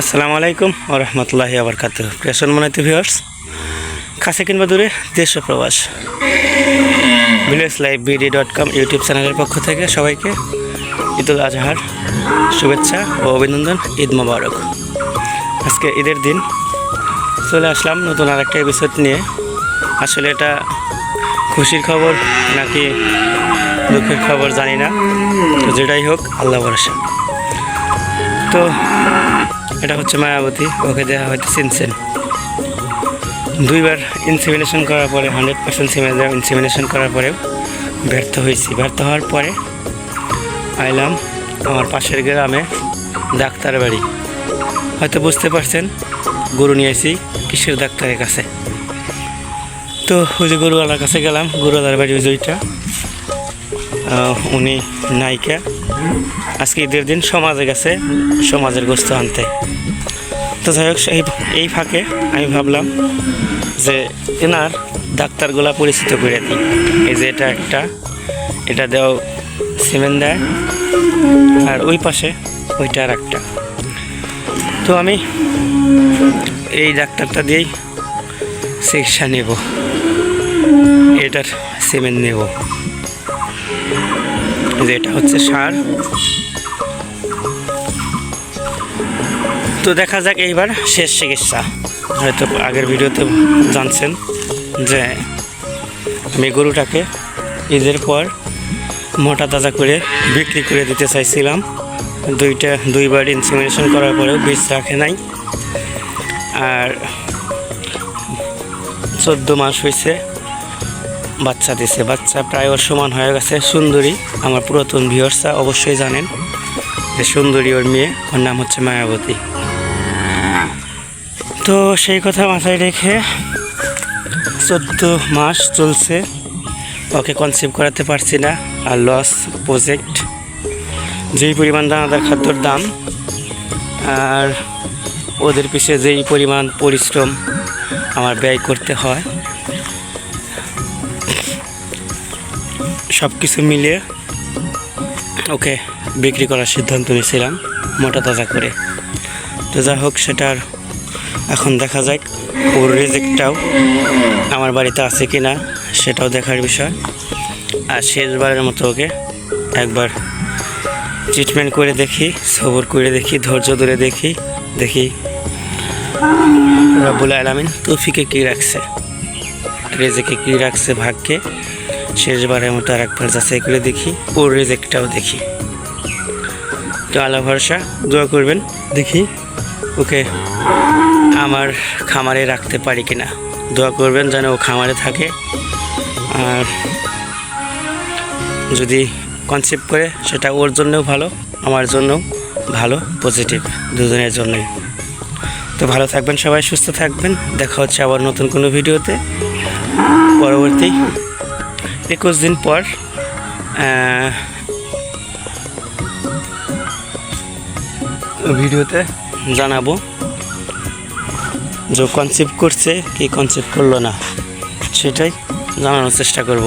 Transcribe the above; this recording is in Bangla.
আসসালামু আলাইকুম রহমতুল্লাহি আবরকাত প্রেশন মনাইতে ভিউয়ার্স কাছে কিংবা দূরে দেশ প্রবাস village live BD dot com YouTube চ্যানেলের পক্ষ থেকে সবাইকে ঈদুল আজহার শুভেচ্ছা ও অভিনন্দন, ঈদ মোবারক। আজকে ঈদের দিন, চলে আসলাম নতুন আরেকটা এপিসোড নিয়ে। আসলে এটা খুশির খবর নাকি দুঃখের খবর জানি না। তো যেটাই হোক, আল্লাহ ভরসা। তো এটা হচ্ছে মায়াবতী ওকে দেওয়া হয়তো চিনছেন দুইবার ইনসিমিনেশন করার পরে হান্ড্রেড পার্সেন্ট ইনসিমিনেশন করার পরেও ব্যর্থ হয়েছি। ব্যর্থ হওয়ার পরে আইলাম আমার পাশের গ্রামে ডাক্তার বাড়ি। হয়তো বুঝতে পারছেন গরু নিয়ে আসি কিসের ডাক্তারের কাছে। তো ওই যে গরুওয়ালার কাছে গেলাম গরুওয়ালার বাড়ি ওই আহ, উনি নায়িকা। আজকে ঈদের দিন সমাজে গেছে, সমাজের গোস্ত আনতে। তো যাই হোক এই এই ফাঁকে আমি ভাবলাম যে এনার ডাক্তারগুলা পরিচিত করে দিই। এই যে এটা একটা, এটা দেও সিমেন্ট দেয়, আর ওই পাশে ওইটা আর একটা। তো আমি এই ডাক্তারটা দিয়েই চিকিৎসা নেব। এটার সিমেন্ট নেব। যে এটা হচ্ছে সার। তো দেখা যাক এইবার শেষ চিকিৎসা। হয়তো আগের ভিডিওতে জানছেন যে আমি গরুটাকে ঈদের পর মোটা তাজা করে বিক্রি করে দিতে চাইছিলাম। দুইটা দুইবার ইনসিমিনেশন করার পরেও বীজ রাখে নাই। আর চোদ্দ মাস হয়েছে বাচ্চা দিছে। বাচ্চা প্রায় ওর সমান হয়ে গেছে। সুন্দরী, আমার পুরাতন ভিউয়ার্সরা অবশ্যই জানেন যে সুন্দরী ওর মেয়ে, ওর নাম হচ্ছে মায়াবতী। তো সেই কথা মাথায় রেখে চোদ্দ মাস চলছে। ওকে কনসিভ করাতে পারছি না। আর লস প্রজেক্ট যেই পরিমাণ দানাদার খাদ্যর দাম, আর ওদের পিছিয়ে যেই পরিমাণ পরিশ্রম আমার ব্যয় করতে হয় সব কিছু মিলিয়ে ওকে বিক্রি করার সিদ্ধান্ত নিয়েছিলাম, মোটা তাজা করে। তো যা হোক সেটার এখন দেখা যাক, ওর রেজেক্টটাও আমার বাড়িতে আছে কি না সেটাও দেখার বিষয়। আর শেষবারের মতো ওকে একবার ট্রিটমেন্ট করে দেখি, সবর করে দেখি, ধৈর্য ধরে দেখি দেখি। রব্বুল আলামিন তৌফিকে কী রাখছে, রেজেকে কী রাখছে, ভাগ্যে। শেষবারের মতো আর একবার যাচাই করে দেখি, ওর রেজেক্টটাও দেখি। তো আল্লাহ ভরসা, দোয়া করবেন, দেখি ওকে আমার খামারে রাখতে পারি কিনা। দোয়া করবেন যেন ও খামারে থাকে। আর যদি কনসেপ্ট করে, সেটা ওর জন্যও ভালো, আমার জন্যও ভালো পজিটিভ দুজনের জন্যই। তো ভালো থাকবেন সবাই, সুস্থ থাকবেন। দেখা হচ্ছে আবার নতুন কোনো ভিডিওতে। পরবর্তী একুশ দিন পর ভিডিওতে জানাব যে কনসেপ্ট করছে, কি কনসেপ্ট করল না, সেটাই জানানোর চেষ্টা করব।